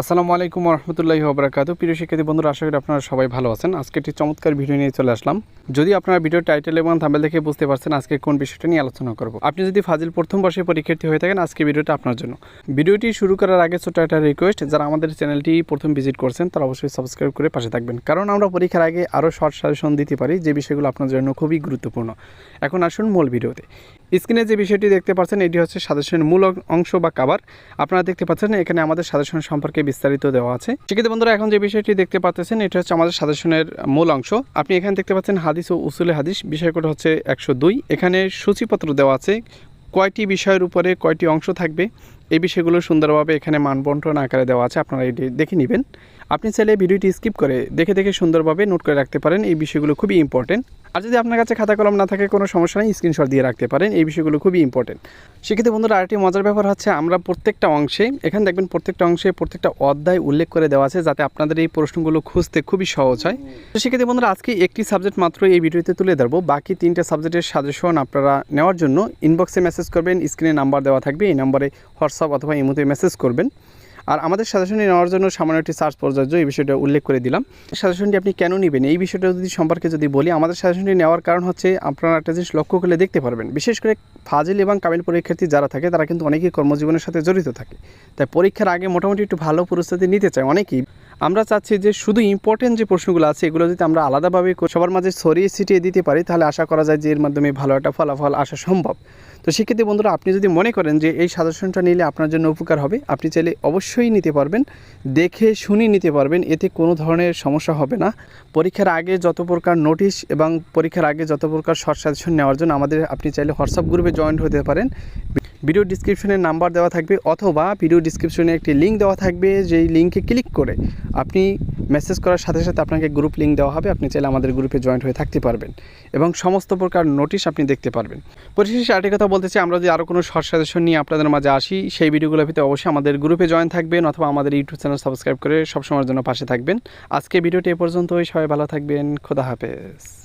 আসসালামু আলাইকুম রহমতুল্লাহি ওবরাকাতু। প্রিয় শিক্ষার্থী বন্ধুরা, আশা করি আপনারা সবাই ভালো আছেন। আজকে একটি চমৎকার ভিডিও নিয়ে চলে আসলাম। যদি আপনারা ভিডিও টাইটেল এবং থাম্বেল দেখে বুঝতে পারছেন আজকে কোন বিষয়টা নিয়ে আলোচনা করব। আপনি যদি ফাজিল প্রথম বর্ষের পরীক্ষার্থী হয়ে থাকেন, আজকে ভিডিওটা আপনার জন্য। ভিডিওটি শুরু করার আগে ছোট একটা রিকোয়েস্ট যারা আমাদের চ্যানেলটি প্রথম ভিজিট করছেন, তারা অবশ্যই সাবস্ক্রাইব করে পাশে থাকবেন। কারণ আমরা পরীক্ষার আগে আরও শর্ট সাজেশন দিতে পারি, যে বিষয়গুলো আপনার জন্য খুবই গুরুত্বপূর্ণ। এখন আসুন মূল ভিডিওতে। স্ক্রিনে যে বিষয়টি দেখতে পাচ্ছেন, এটি হচ্ছে সাজেশনের মূল অংশ বা কাবার আপনারা দেখতে পাচ্ছেন, এখানে আমাদের সাজেশন সম্পর্কে বিস্তারিত দেওয়া আছে। শিক্ষিত বন্ধুরা, এখন যে বিষয়টি দেখতে পাচ্ছেন, এটা হচ্ছে আমাদের সাজেশনের মূল অংশ। আপনি এখানে দেখতে পাচ্ছেন, হাদিস ও উসুলে হাদিস, বিষয়কটা হচ্ছে একশো দুই। এখানে সূচিপত্র দেওয়া আছে, কয়টি বিষয়ের উপরে কয়টি অংশ থাকবে। এই বিষয়গুলো সুন্দরভাবে এখানে মানবন্টন আকারে দেওয়া আছে, আপনারা এটি দেখে নেবেন। আপনি চাইলে ভিডিওটি স্কিপ করে দেখে দেখে সুন্দরভাবে নোট করে রাখতে পারেন, এই বিষয়গুলো খুবই ইম্পর্টেন্ট আর যদি আপনার কাছে খাতা কলম না থাকে, কোনো সমস্যা নেই স্ক্রিনশট দিয়ে রাখতে পারেন। এই বিষয়গুলো খুবই ইম্পর্টেন্ট সেক্ষেত্রে বন্ধুরা, আরেকটি মজার ব্যাপার হচ্ছে, আমরা প্রত্যেকটা অংশে, এখানে দেখবেন প্রত্যেকটা অংশে প্রত্যেকটা অধ্যায় উল্লেখ করে দেওয়া আছে, যাতে আপনাদের এই প্রশ্নগুলো খুঁজতে খুবই সহজ হয়। তো সেক্ষেত্রে বন্ধুরা, আজকে একটি সাবজেক্ট মাত্র এই ভিডিওতে তুলে ধরবো। বাকি তিনটা সাবজেক্টের সাজেশন আপনারা নেওয়ার জন্য ইনবক্সে মেসেজ করবেন স্ক্রিনে নাম্বার দেওয়া থাকবে, এই নম্বরে হোয়াটসঅ্যাপ অথবা ইমোতে মেসেজ করবেন। আর আমাদের সাজেশনটি নেওয়ার জন্য সামান্য একটি সার্চ প্রযোজ্য এই বিষয়টা উল্লেখ করে দিলাম। সাজেশনটি আপনি কেন নেবেন? এই বিষয়টা যদি সম্পর্কে যদি বলি, আমাদের সাজেশনটি নেওয়ার কারণ হচ্ছে আপনারা একটা জিনিস লক্ষ্য করলে দেখতে পারবেন। বিশেষ করে ফাজিল এবং কামিল পরীক্ষার্থী যারা থাকে, তারা কিন্তু অনেকেই কর্মজীবনের সাথে জড়িত থাকে। তাই পরীক্ষার আগে মোটামুটি একটু ভালো পরিস্থিতি নিতে চায় অনেকেই। আমরা চাচ্ছি যে শুধু ইম্পর্টেন্ট যে প্রশ্নগুলো আছে, এগুলো যদি আমরা আলাদাভাবে সবার মাঝে ছড়িয়ে ছিটিয়ে দিতে পারি, তাহলে আশা করা যায় যে এর মাধ্যমে ভালো একটা ফলাফল আসা সম্ভব। তো সেক্ষেত্রে বন্ধুরা, আপনি যদি মনে করেন যে এই সাজেশনটা নিলে আপনার জন্য উপকার হবে, আপনি চাইলে অবশ্যই নিতে পারবেন। দেখে শুনে নিতে পারবেন, এতে কোনো ধরনের সমস্যা হবে না। পরীক্ষার আগে যত প্রকার নোটিশ এবং পরীক্ষার আগে যত প্রকার শর্ট সাজেশন নেওয়ার জন্য আমাদের আপনি চাইলে হোয়াটসঅ্যাপ গ্রুপে জয়েন্ট হতে পারেন। ভিডিও ডিসক্রিপশনে নাম্বার দেওয়া থাকবে অথবা ভিডিও ডিসক্রিপশনে একটি লিঙ্ক দেওয়া থাকবে, যেই লিঙ্কে ক্লিক করে আপনি মেসেজ করার সাথে সাথে আপনাকে গ্রুপ লিঙ্ক দেওয়া হবে। আপনি চাইলে আমাদের গ্রুপে জয়েন্ট হয়ে থাকতে পারবেন এবং সমস্ত প্রকার নোটিশ আপনি দেখতে পারবেন। পরিশেষে আরেকটি কথা বলতে চাই, আমরা যদি আরও কোনো শর্ট সাজেশন নিয়ে আপনাদের মাঝে আসি, সেই ভিডিওগুলোর ভিতরে অবশ্যই আমাদের গ্রুপে জয়েন থাকবেন অথবা আমাদের ইউটিউব চ্যানেল সাবস্ক্রাইব করে সবসময়ের জন্য পাশে থাকবেন। আজকে ভিডিওটি এ পর্যন্তই, সবাই ভালো থাকবেন, খোদা হাফেজ।